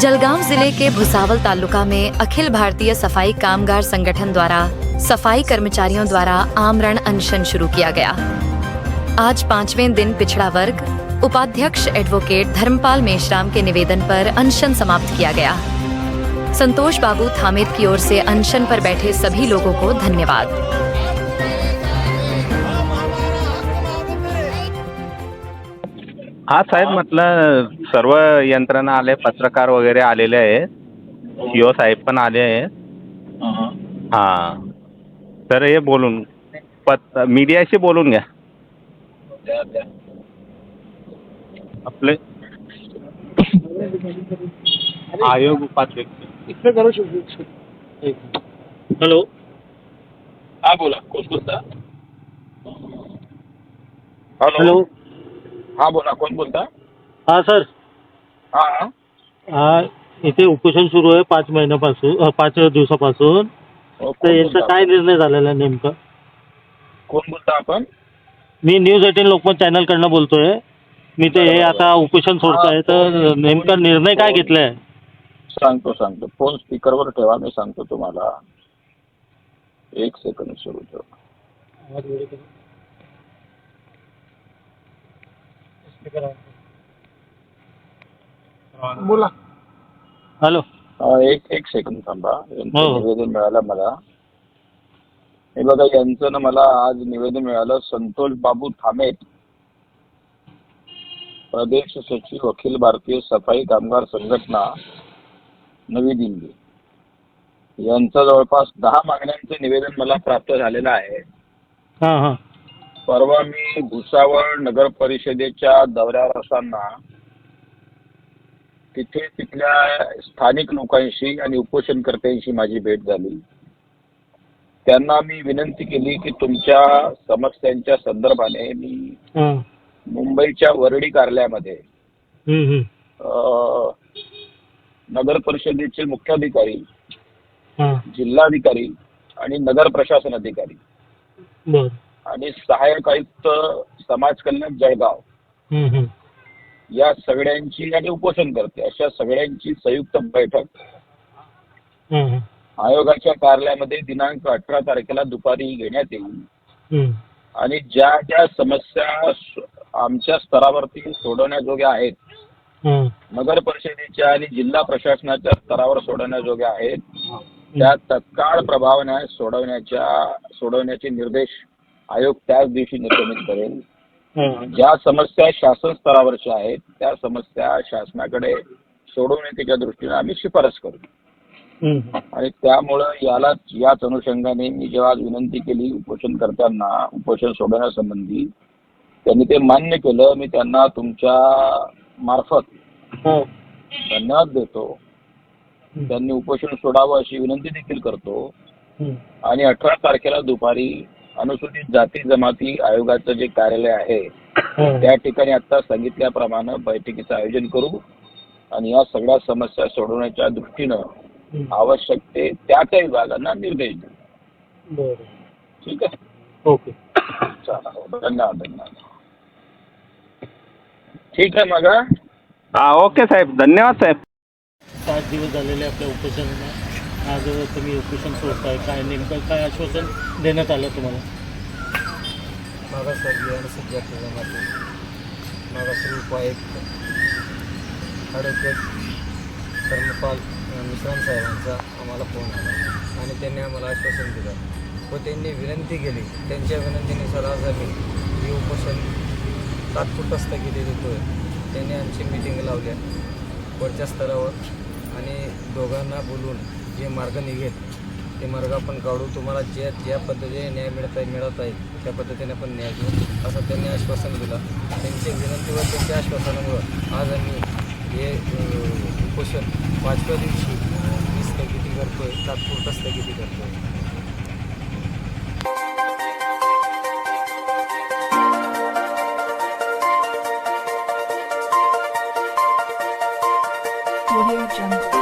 जलगांव ज़िले के भुसावल तालुका में अखिल भारतीय सफ़ाई कामगार संगठन द्वारा सफ़ाई कर्मचारियों द्वारा आमरण अनशन शुरू किया गया। आज पाँचवें दिन पिछड़ा वर्ग, उपाध्यक्ष एडवोकेट धर्मपाल मेश्राम के निवेदन पर अनशन समाप्त किया गया। संतोष बाबू थामेद की ओर से अनशन पर बैठे सभी लोगों को धन्यवाद। हा साहेब म्हटलं सर्व यंत्रणा आले पत्रकार वगैरे आलेले आहेत. सीओ साहेब पण आले आहेत. हां. तर हे बोलून पत मीडियाशी बोलून घ्या. आपले आयोग उपाध्यक्ष. हॅलो. हा बोला. कोण बोलता? हॅलो. हा बोला कोण बोलता? हा सर. हा हा. इथे उपोषण सुरू आहे पाच महिन्यापासून अ, पाच दिवसापासून. हो, तर कोण याचा बोलता? काय निर्णय झालेला आहे नेमकं? कोण बोलता आपण? मी न्यूज एटीन लोकमत चॅनलकडनं बोलतोय. मी ते हे आता उपोषण सोडतोय. तर नेमका निर्णय काय घेतलाय? सांगतो सांगतो. फोन स्पीकरवर ठेवा मी सांगतो तुम्हाला. एक सेकंद सुरू ठेवा. बोला. हॅलो. एक एक सेकंद थांबा. यांचं हो. निवेदन मिळालं मला. हे बघा यांचं ना मला आज निवेदन मिळालं. संतोष बाबू थामेट प्रदेश सचिव अखिल भारतीय सफाई कामगार संघटना नवी दिल्ली. यांचं जवळपास दहा मागण्यांचं निवेदन मला प्राप्त झालेलं आहे. हां हां. परवा मी भुसावळ नगर परिषदेच्या दौऱ्यावर असताना तिथे तिथल्या स्थानिक लोकांशी आणि उपोषणकर्त्यांशी माझी भेट झाली. त्यांना मी विनंती केली की तुमच्या समस्यांच्या संदर्भाने मी मुंबईच्या वरडी कार्यालयामध्ये नगर परिषदेचे मुख्याधिकारी जिल्हाधिकारी आणि नगर प्रशासन अधिकारी. आणि सहाय्यक आयुक्त समाज कल्याण जळगाव. या सगळ्यांची आणि उपोषण करते अशा सगळ्यांची संयुक्त बैठक. आयोगाच्या कार्यालयामध्ये दिनांक अठरा तारखेला दुपारी घेण्यात येईल. आणि ज्या ज्या समस्या आमच्या स्तरावरती सोडवण्याजोग्या आहेत. नगर परिषदेच्या आणि जिल्हा प्रशासनाच्या स्तरावर सोडवण्याजोग्या आहेत त्या तत्काळ प्रभावाने सोडवण्याच्या सोडवण्याचे निर्देश आयोग त्याच दिवशी निर्गमित करेल. ज्या समस्या शासन स्तरावरच्या आहेत त्या समस्या शासनाकडे सोडवण्याच्या दृष्टीने आम्ही शिफारस करू. आणि त्यामुळं याला याच अनुषंगाने मी जेव्हा आज विनंती केली उपोषणकर्त्यांना उपोषण सोडवण्यासंबंधी त्यांनी ते मान्य केलं मी त्यांना तुमच्या मार्फत. धन्यवाद देतो त्यांनी उपोषण सोडावं अशी विनंती देखील करतो. आणि अठरा तारखेला दुपारी अनुसूचित जाती जमाती आयोगाचं जे कार्यालय आहे हो. त्या ठिकाणी आता सांगितल्याप्रमाणे बैठकीचं आयोजन करू आणि या सगळ्या समस्या सोडवण्याच्या दृष्टीनं. आवश्यक ते त्या त्या विभागांना निर्देश देऊ. ठीक आहे? ओके. चला धन्यवाद धन्यवाद. ठीक आहे मग हा? ओके साहेब. धन्यवाद साहेब. पाच दिवस झालेले आपल्या उपोषणाला आज तुम्ही उपोषण सोडताय. काय नेमकं काय आश्वासन देण्यात आलं तुम्हाला? मागासवर्गीय अनुसूचित जाती जमाती मागासवर्गीय उपायुक्त ॲडव्होकेट धर्मपाल मिश्राम साहेबांचा आम्हाला फोन आला. आणि त्यांनी आम्हाला आश्वासन दिलं. व त्यांनी विनंती केली. त्यांच्या विनंतीनुसार आज आम्ही हे उपोषण तात्पुरता स्थगिती देतो आहे त्यांनी आमची मिटिंग लावल्या. वरच्या स्तरावर. आणि दोघांना बोलून जे मार्ग निघेल ते मार्ग आपण काढू. तुम्हाला जे ज्या पद्धतीने न्याय मिळत आहे मिळत आहे त्या पद्धतीने आपण न्याय घेऊ. असं त्यांनी आश्वासन दिलं. त्यांच्या विनंतीवर त्यांच्या आश्वासनामुळं आज आम्ही हे उपोषण पाचव्या दिवशी मी स्थगिती करतो आहे तात्पुरता स्थगिती करतो आहे Thank you.